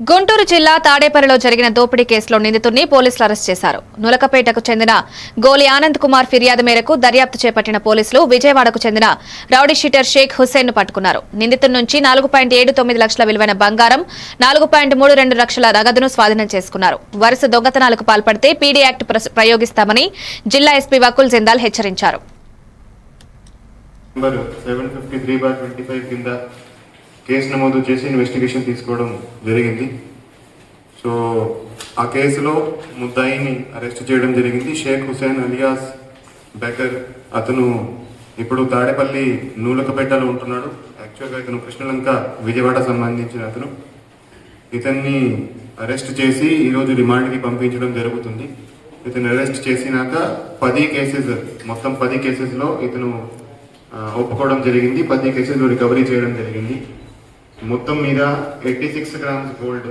గుంటూరు జిల్లా తాడేపల్లిలో జరిగిన దోపిడీ కేసులో నిందితుడిని పోలీసులు అరెస్ట్ చేశారు. నులకపేటకు చెందిన గోలి ఆనంద్ కుమార్ ఫిర్యాదు మేరకు దర్యాప్తు చేపట్టిన పోలీసులు విజయవాడకు చెందిన రౌడీ షీటర్ షేక్ హుస్సేన్ను పట్టుకున్నారు. నిందితుడి నుంచి నాలుగు పాయింట్ ఏడు తొమ్మిది లక్షల విలువైన బంగారం నాలుగు పాయింట్ మూడు రెండు లక్షల నగదును స్వాధీనం చేసుకున్నారు. వరుస దొంగతనాలకు పాల్పడితే పీడీ యాక్ట్ ప్రయోగిస్తామని జిల్లా ఎస్పీ వకుల్ జిందాల్ హెచ్చరించారు. కేసు నమోదు చేసి ఇన్వెస్టిగేషన్ తీసుకోవడం జరిగింది. సో ఆ కేసులో ముద్దాయిని అరెస్ట్ చేయడం జరిగింది. షేక్ హుసేన్ అలియాస్ బెకర్ అతను ఇప్పుడు తాడేపల్లి నూలకపేటలో ఉంటున్నాడు. యాక్చువల్గా ఇతను కృష్ణలంక విజయవాడ సంబంధించిన అతను. ఇతన్ని అరెస్ట్ చేసి ఈరోజు రిమాండ్కి పంపించడం జరుగుతుంది. ఇతను అరెస్ట్ చేసినాక పది కేసెస్ మొత్తం పది కేసెస్లో ఇతను ఒప్పుకోవడం జరిగింది. పది కేసెస్లో రికవరీ చేయడం జరిగింది. మొత్తం మీద eighty six grams gold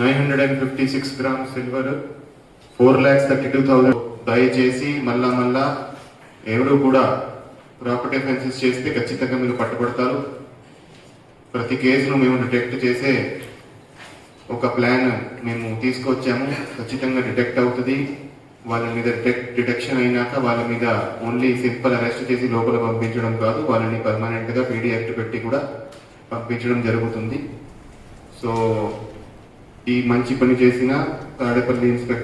nine hundred and fifty six grams silver four lakhs thirty two thousand దయచేసి మళ్ళా మళ్ళా ఎవరు కూడా ప్రాపర్టీ ఫెన్సెస్ చేస్తే ఖచ్చితంగా మీరు పట్టుబడతారు. ప్రతి కేసును మేము డిటెక్ట్ చేసే ఒక ప్లాన్ మేము తీసుకొచ్చాము. ఖచ్చితంగా డిటెక్ట్ అవుతుంది. వాళ్ళ మీద డిటెక్ట్ డిటెక్షన్ అయినాక వాళ్ళ మీద ఓన్లీ సింపుల్ అరెస్ట్ చేసి లోపల పంపించడం కాదు. వాళ్ళని పర్మనెంట్గా పీడీ యాక్ట్ పెట్టి కూడా పంపించడం జరుగుతుంది. సో ఈ మంచి పని చేసిన తాడేపల్లి ఇన్స్పెక్టర్